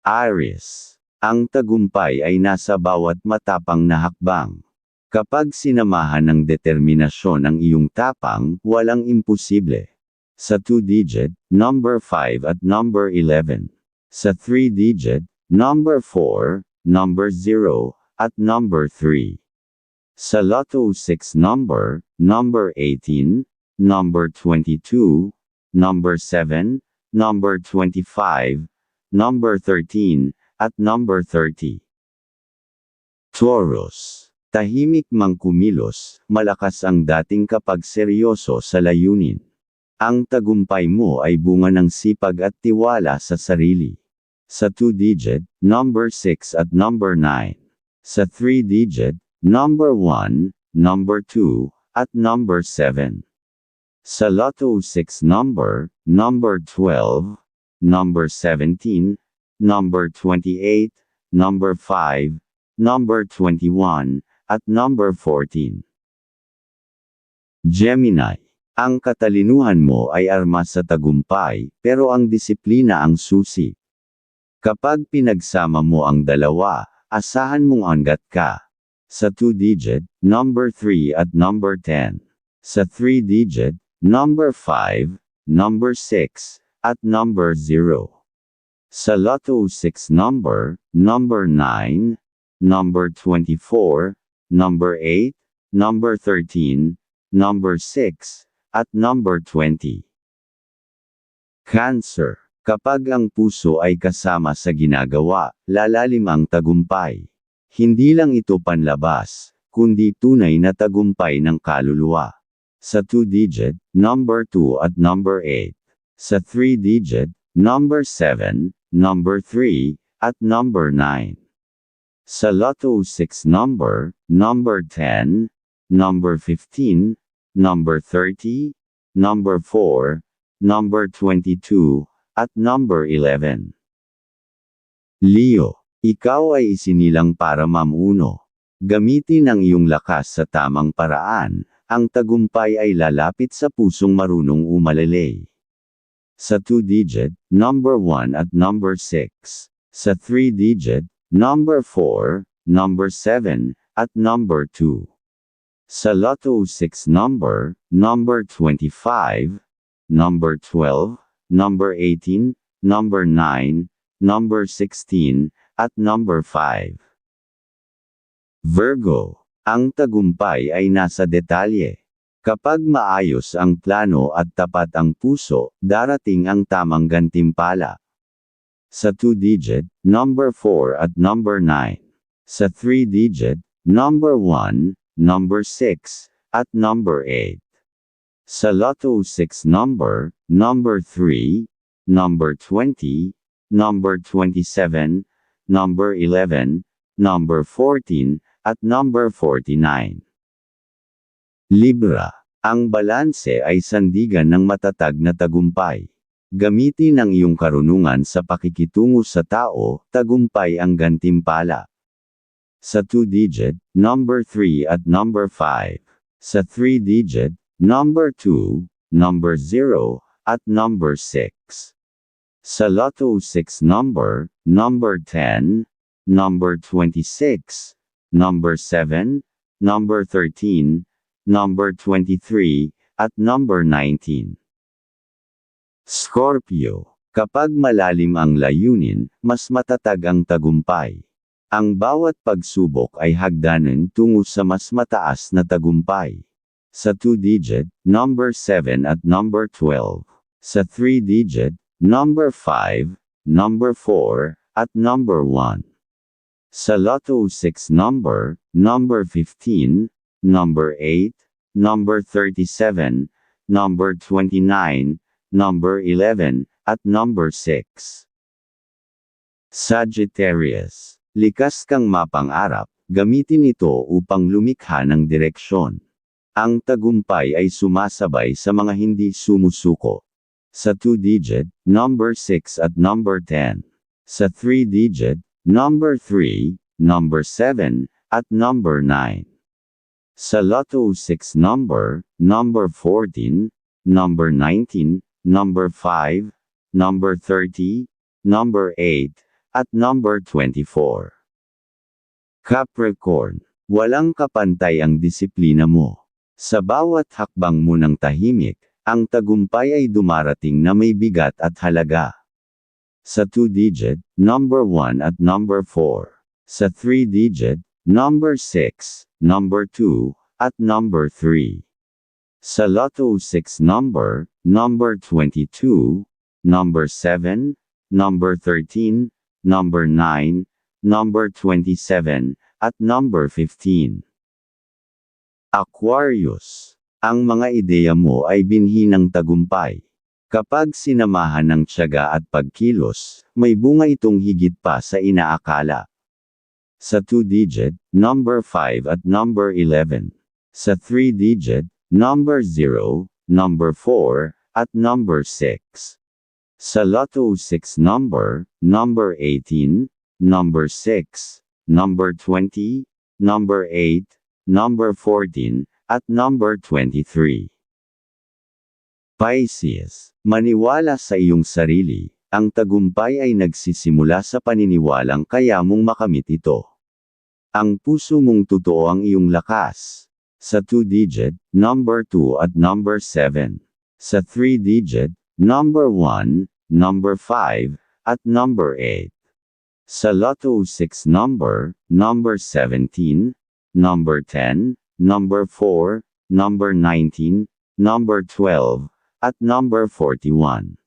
Aries. Ang tagumpay ay nasa bawat matapang na hakbang. Kapag sinamahan ng determinasyon ang iyong tapang, walang imposible. Sa 2-digit, number 5 at number 11. Sa 3-digit, number 4, number 0, at number 3. Sa Lotto 6 number, number 18, number 22, number 7, number 25, number 13, at number 30. Taurus. Tahimik mang kumilos, malakas ang dating kapag seryoso sa layunin. Ang tagumpay mo ay bunga ng sipag at tiwala sa sarili. Sa 2-digit, number 6 at number 9. Sa 3-digit, number 1, number 2, at number 7. Sa Lotto 6 number, number 12, number 17, number 28, number 5, number 21, at number 14. Gemini. Ang katalinuhan mo ay armas sa tagumpay, pero ang disiplina ang susi. Kapag pinagsama mo ang dalawa, asahan mong anggat ka. Sa 2-digit, number 3 at number 10. Sa 3-digit, number 5, number 6, at number 0. Sa Lotto 6 number, number 9, number 24, number 8, number 13, number 6, at number 20. Cancer. Kapag ang puso ay kasama sa ginagawa, lalalim ang tagumpay. Hindi lang ito panlabas, kundi tunay na tagumpay ng kaluluwa. Sa 2-digit, number 2 at number 8. Sa 3-digit, number 7, number 3, at number 9. Sa Lotto 6 number, number 10, number 15, number 30, number 4, number 22, at number 11. Leo, ikaw ay isinilang para mamuno. Gamitin ang iyong lakas sa tamang paraan, ang tagumpay ay lalapit sa pusong marunong umalelay. Sa 2-digit, number 1 at number 6. Sa 3-digit, number 4, number 7, at number 2. Sa Lotto 6 number, number 25, number 12, number 18, number 9, number 16, at number 5. Virgo, ang tagumpay ay nasa detalye. Kapag maayos ang plano at tapat ang puso, darating ang tamang gantimpala. Sa 2-digit, number 4 at number 9. Sa 3-digit, number 1, number 6, at number 8. Sa Lotto 6 number, number 3, number 20, number 27, number 11, number 14, at number 49. Libra. Ang balanse ay sandigan ng matatag na tagumpay. Gamitin ang iyong karunungan sa pakikitungo sa tao, tagumpay ang gantimpala. Sa 2-digit, number 3 at number 5. Sa 3-digit, number 2, number 0, at number 6. Sa Lotto 6 number, number 10, number 26, number 7, number 13, number 23, at number 19. Scorpio. Kapag malalim ang layunin, mas matatag ang tagumpay. Ang bawat pagsubok ay hagdanan tungo sa mas mataas na tagumpay. Sa 2-digit, number 7 at number 12. Sa 3-digit, number 5, number 4, at number 1. Sa Lotto 6 number, number 15, number 8, number 37, number 29, number 11, at number 6. Sagittarius. Likas kang mapangarap, gamitin ito upang lumikha ng direksyon. Ang tagumpay ay sumasabay sa mga hindi sumusuko. Sa 2-digit, number 6 at number 10. Sa 3-digit, number 3, number 7, at number 9. Sa Lotto 6 number, number 14, number 19, number 5, number 30, number 8, at number 24. Capricorn, walang kapantay ang disiplina mo. Sa bawat hakbang mo ng tahimik, ang tagumpay ay dumarating na may bigat at halaga. Sa 2-digit, number 1 at number 4. Sa 3-digit, number 6, number 2, at number 3. Sa Lotto 6 number, number 22, number 7, number 13, number 9, number 27, at number 15. Aquarius. Ang mga ideya mo ay binhi ng tagumpay. Kapag sinamahan ng tiyaga at pagkilos, may bunga itong higit pa sa inaakala. Sa 2-digit, number 5 at number 11. Sa 3-digit, number 0, number 4, at number 6. Sa Lotto 6 number, number 18, number 6, number 20, number 8, number 14, at number 23. Pisces, maniwala sa iyong sarili, ang tagumpay ay nagsisimula sa paniniwalang kaya mong makamit ito. Ang puso mong totoo ang iyong lakas. Sa 2-digit, number 2 at number 7. Sa 3-digit, number 1, number 5, at number 8. Sa Lotto 6 number, number 17, number 10, number 4, number 19, number 12, at number 41.